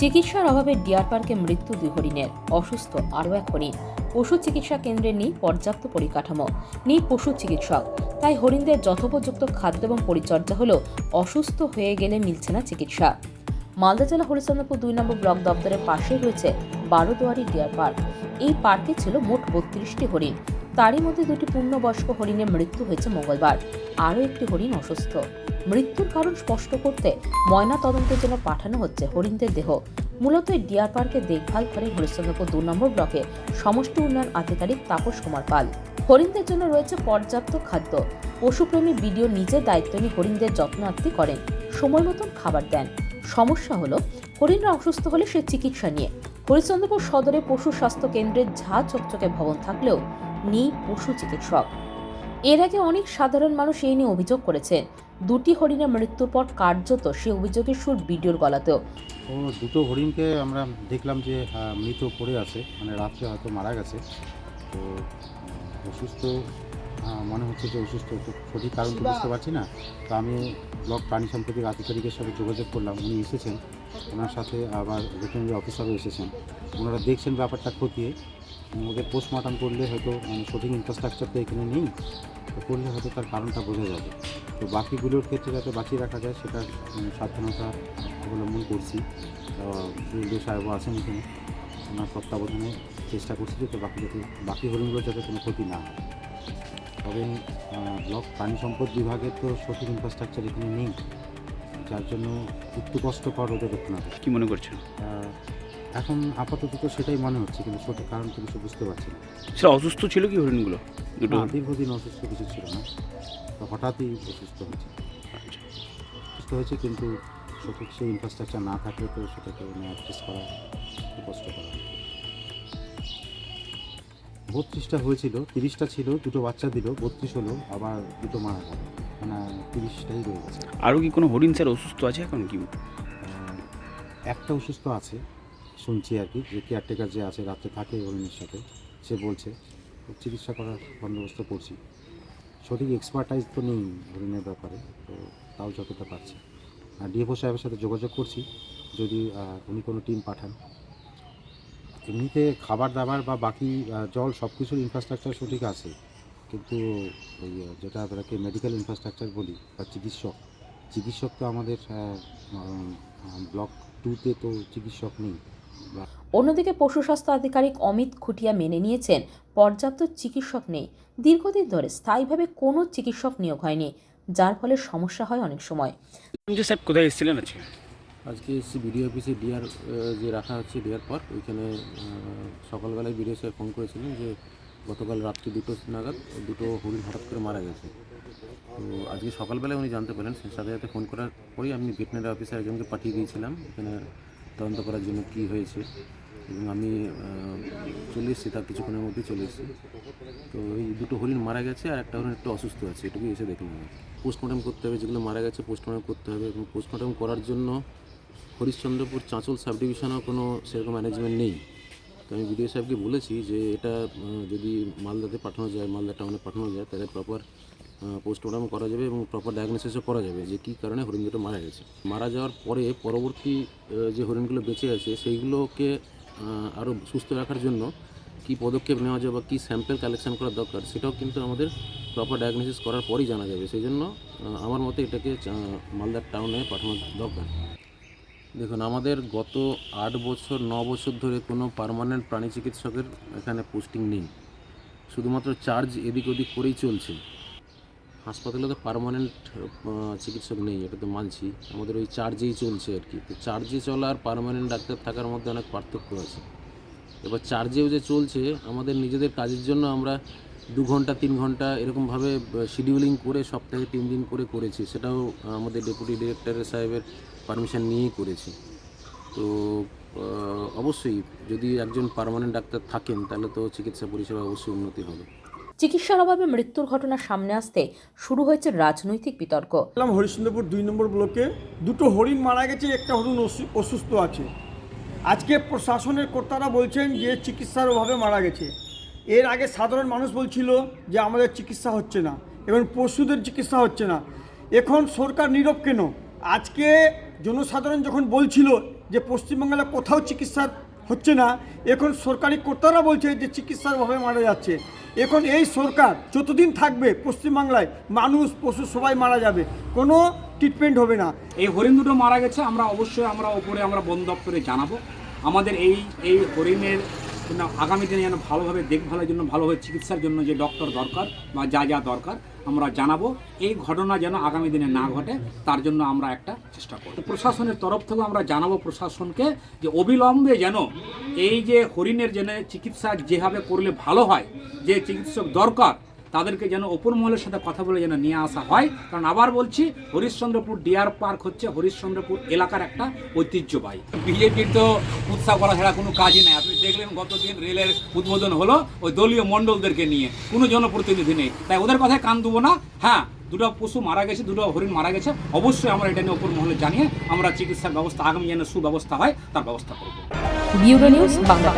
চিকিৎসার অভাবে ডিয়ার পার্কে মৃত্যু দুই হরিণের, অসুস্থ আরও এক হরিণ। পশু চিকিৎসা কেন্দ্রে নেই পর্যাপ্ত পরিকাঠামো, নেই পশু চিকিৎসক। তাই হরিণদের যথোপযুক্ত খাদ্য এবং পরিচর্যা হলেও অসুস্থ হয়ে গেলে মিলছে না চিকিৎসা। মালদা জেলা হরিচন্দ্রপুর দুই নম্বর ব্লক দপ্তরের পাশেই রয়েছে বারোদুয়ারি ডিয়ার পার্ক। এই পার্কে ছিল মোট বত্রিশটি হরিণ। তারই মধ্যে দুটি পূর্ণবয়স্ক হরিণের মৃত্যু হয়েছে মঙ্গলবার। আরও একটি হরিণ অসুস্থ। মৃত্যুর কারণ স্পষ্ট করতে ময়না তদন্তের জন্য পাঠানো হচ্ছে হরিণদের দেহ। মূলত এই ডিয়ার পার্কে দেখভাল করেন হরিশ্চন্দ্রপুর দু নম্বর ব্লকে সমষ্টি উন্নয়ন আধিকারিক তাপস কুমার পাল। হরিণদের জন্য রয়েছে পর্যাপ্ত খাদ্য। পশুপ্রেমী বিডিও নিজে দায়িত্ব নিয়ে হরিণদের যত্নার্থী করেন। সময় মতন খাবার দেন। সমস্যা হলো, হরিণরা অসুস্থ হলে সে চিকিৎসা নিয়ে। হরিশ্চন্দ্রপুর সদরে পশু স্বাস্থ্য কেন্দ্রের ঝা চকচকে ভবন থাকলেও নেই পশু চিকিৎসক। এর আগে অনেক সাধারণ মানুষ এই নিয়ে অভিযোগ করেছেন দুটি হরিণের মৃত্যুর পর কার্যত সে অভিযোগের সুর ভিডিওর গলাতেও। ও দুটো হরিণকে আমরা দেখলাম যে হ্যাঁ, মৃত পড়ে আছে মানে রাত্রে হয়তো মারা গেছে। তো অসুস্থ আহ, মনে হচ্ছে যে অসুস্থ। সঠিক কারণ বুঝতে পারছি না। তো আমি ব্লক প্রাণী সম্পত্তির আধিকারিকের সাথে যোগাযোগ করলাম। উনি এসেছেন। ওনার সাথে আবার ভেটেরিনারি অফিসারও এসেছেন। ওনারা দেখছেন ব্যাপারটা খতিয়ে ওদের পোস্টমর্টম করলে হয়তো মানে সঠিক ইনফ্রাস্ট্রাকচার তো এখানে নেই তো করলে হয়তো তার কারণটা বোঝা যাবে। তো বাকিগুলোর ক্ষেত্রে যাতে বাঁচিয়ে রাখা যায় সেটা উম, সাবধানতা অবলম্বন করছি। সুনীল সাহেবও আছেন এখানে ওনার তত্ত্বাবধানে চেষ্টা করছি যাতে বাকি যাতে বাকি হরিণগুলো যাতে কোনো ক্ষতি না হয়। তবে ব্লক প্রাণী সম্পদ বিভাগের তো সঠিক ইনফ্রাস্ট্রাকচার এখানে নেই যার জন্য একটু কষ্টকর ওদের রক্ষণাবেক্ষণ। কি মনে করছেন? এখন আপাতত তো সেটাই মনে হচ্ছে কিন্তু সঠিক কারণ তো কিছু বুঝতে পারছি না। সেটা অসুস্থ ছিল কি হরিণগুলো? দুটো? না, দীর্ঘদিন অসুস্থ কিছু ছিল না। তো হঠাৎই অসুস্থ হয়েছে। আচ্ছা। অসুস্থ হয়েছে কিন্তু সঠিক সেই ইনফ্রাস্ট্রাকচার না থাকলে তো সেটাকে অ্যাডজাস্ট করা একটু কষ্টকর। বত্রিশটা হয়েছিল তিরিশটা ছিল দুটো বাচ্চা দিল বত্রিশ হলো আবার দুটো মারা গেল। মানে তিরিশটাই রয়ে গেছে। আরও কি কোনো হরিণ স্যার অসুস্থ আছে এখন কি? আহ, একটা অসুস্থ আছে। শুনছি আর কি, যে কেয়ারটেকার যে আছে, রাত্রে থাকে হরিণের সাথে, সে বলছে, চিকিৎসা করার বন্দোবস্ত করছি। সঠিক এক্সপার্টাইজ তো নেই হরিণের ব্যাপারে, তো তাও যতটা পারছি। আর ডিএফও সাহেবের সাথে যোগাযোগ করছি, যদি উনি কোনো টিম পাঠান। এমনিতে খাবার দাবার বা বাকি জল সব কিছুর ইনফ্রাস্ট্রাকচার সঠিক আছে, কিন্তু ওই যেটা আপনাকে মেডিকেল ইনফ্রাস্ট্রাকচার বলি, বা চিকিৎসক চিকিৎসক তো আমাদের ব্লক টুতে তো চিকিৎসক নেই। অন্যদিকে পশু স্বাস্থ্য আধিকারিক অমিত খুটিয়া মেনে নিয়েছেন পর্যাপ্ত চিকিৎসক নেই। দীর্ঘদিন ধরে স্থায়ীভাবে কোনো চিকিৎসক নিয়োগ হয়নি যার ফলে সমস্যা হয় অনেক সময়। স্যার কোথায় এসেছিলেন আছে আজকে এসেছি বিডিও অফিসে ডিআর যে রাখা হচ্ছে ডিআর পার্ক ওইখানে সকালবেলায় বিডিও স্যার ফোন করেছিলেন যে গতকাল রাত্রি দুটো নাগাদ দুটো হরিণ হঠাৎ করে মারা গেছে। তো আজকে সকালবেলায় উনি জানতে পারেন সাথে সাথে ফোন করার পরেই আমি ভেটেনারি অফিসার একজনকে পাঠিয়ে দিয়েছিলাম। এখানে তদন্ত করার জন্য কী হয়েছে এবং আমি চলে এসেছি, তার কিছুক্ষণের মধ্যেই চলে এসেছি। তো এই দুটো হরিণ মারা গেছে আর একটা হরিণ একটু অসুস্থ আছে, এটুকুই এসে দেখলাম পোস্টমর্টম করতে হবে, যেগুলো মারা গেছে পোস্টমর্টম করতে হবে এবং পোস্টমর্টম করার জন্য হরিশ্চন্দ্রপুর চাঁচল সাব ডিভিশনেও কোনো সেরকম ম্যানেজমেন্ট নেই। তো আমি বিডিও সাহেবকে বলেছি যে এটা যদি মালদাতে পাঠানো যায় মালদা টাউনে পাঠানো যায়, তাহলে প্রপার পোস্টমর্টম করা যাবে এবং প্রপার ডায়াগনোসিসও করা যাবে যে কী কারণে হরিণ দুটো মারা গেছে। মারা যাওয়ার পরে পরবর্তী যে হরিণগুলো বেঁচে আছে সেইগুলোকে আরও সুস্থ রাখার জন্য কী পদক্ষেপ নেওয়া যায় বা কী স্যাম্পেল কালেকশন করা দরকার সেটাও কিন্তু আমাদের প্রপার ডায়াগনোসিস করার পরেই জানা যাবে। সেই জন্য আমার মতে এটাকে মালদার টাউনে পাঠানো দরকার। দেখুন, আমাদের গত আট বছর, ন বছর ধরে কোনো পার্মানেন্ট প্রাণী চিকিৎসকের এখানে পোস্টিং নেই। শুধুমাত্র চার্জ এদিক ওদিক করেই চলছে। হাসপাতালে তো পারমানেন্ট চিকিৎসক নেই, এটা তো মানছি। আমাদের ওই চার্জেই চলছে আর কি। তো চার্জে চলা আর পার্মানেন্ট ডাক্তার থাকার মধ্যে অনেক পার্থক্য আছে। এবার চার্জেও যে চলছে, আমাদের নিজেদের কাজের জন্য আমরা দু ঘণ্টা, তিন ঘণ্টা এরকমভাবে শিডিউলিং করে সপ্তাহে তিন দিন করে করেছি। সেটাও আমাদের ডেপুটি ডিরেক্টর সাহেবের পারমিশন নিয়েই করেছি। তো অবশ্যই যদি একজন পারমানেন্ট ডাক্তার থাকেন, তাহলে তো চিকিৎসা পরিষেবা অবশ্যই উন্নতি হবে। চিকিৎসার অভাবে মৃত্যুর ঘটনা সামনে আসতে শুরু হয়েছে রাজনৈতিক বিতর্ক। হরিশ্চন্দ্রপুর দুই নম্বর ব্লকে। দুটো হরিণ মারা গেছে, একটা হরিণ অসু- অসুস্থ আছে। আজকে প্রশাসনের কর্তারা বলছেন যে চিকিৎসার অভাবে মারা গেছে। এর আগে সাধারণ মানুষ বলছিল যে আমাদের চিকিৎসা হচ্ছে না, এবং পশুদের চিকিৎসা হচ্ছে না। এখন সরকার নীরব কেন? আজকে জনসাধারণ যখন বলছিল যে পশ্চিমবাংলা কোথাও চিকিৎসা হচ্ছে না। এখন সরকারি কর্তারা বলছে যে চিকিৎসার অভাবে মারা যাচ্ছে। এখন এই সরকার যতদিন থাকবে পশ্চিমবাংলায় মানুষ, পশু সবাই মারা যাবে। কোনো ট্রিটমেন্ট হবে না। এই হরিণ দুটো মারা গেছে, আমরা অবশ্যই আমরা ওপরে আমরা বন দপ্তরে জানাব। আমাদের এই এই হরিণের জন্য আগামী দিনে যেন ভালোভাবে দেখভালের জন্য, ভালোভাবে চিকিৎসার জন্য যে ডক্টর দরকার বা যা যা দরকার, আমরা জানাব। এই ঘটনা যেন আগামী দিনে না ঘটে, তার জন্য আমরা একটা চেষ্টা করব। প্রশাসনের তরফ থেকে আমরা জানাব প্রশাসনকে যে অবিলম্বে যেন এই যে হরিণের যেন চিকিৎসা যেভাবে করলে ভালো হয়, যে চিকিৎসক দরকার তাদেরকে যেন ওপর মহলের সাথে কথা বলে যেন নিয়ে আসা হয়। কারণ আবার বলছি হরিশ্চন্দ্রপুর ডিয়ার পার্ক হচ্ছে হরিশ্চন্দ্রপুর এলাকার একটা ঐতিহ্যবাহী। বিজেপির তো উৎসাহ করা ছাড়া কোনো কাজই নাই। আপনি দেখলেন গতদিন রেলের উদ্বোধন হলো ওই দলীয় মণ্ডলদেরকে নিয়ে। কোনো জনপ্রতিনিধি নেই। তাই ওদের কথায় কান দেবো না। হ্যাঁ দুটো পশু মারা গেছে দুটো হরিণ মারা গেছে। অবশ্যই আমরা এটা নিয়ে ওপর মহলে জানিয়ে আমরা চিকিৎসার ব্যবস্থা আগামী যেন সুব্যবস্থা হয় তার ব্যবস্থা করব। Bureau news Bangla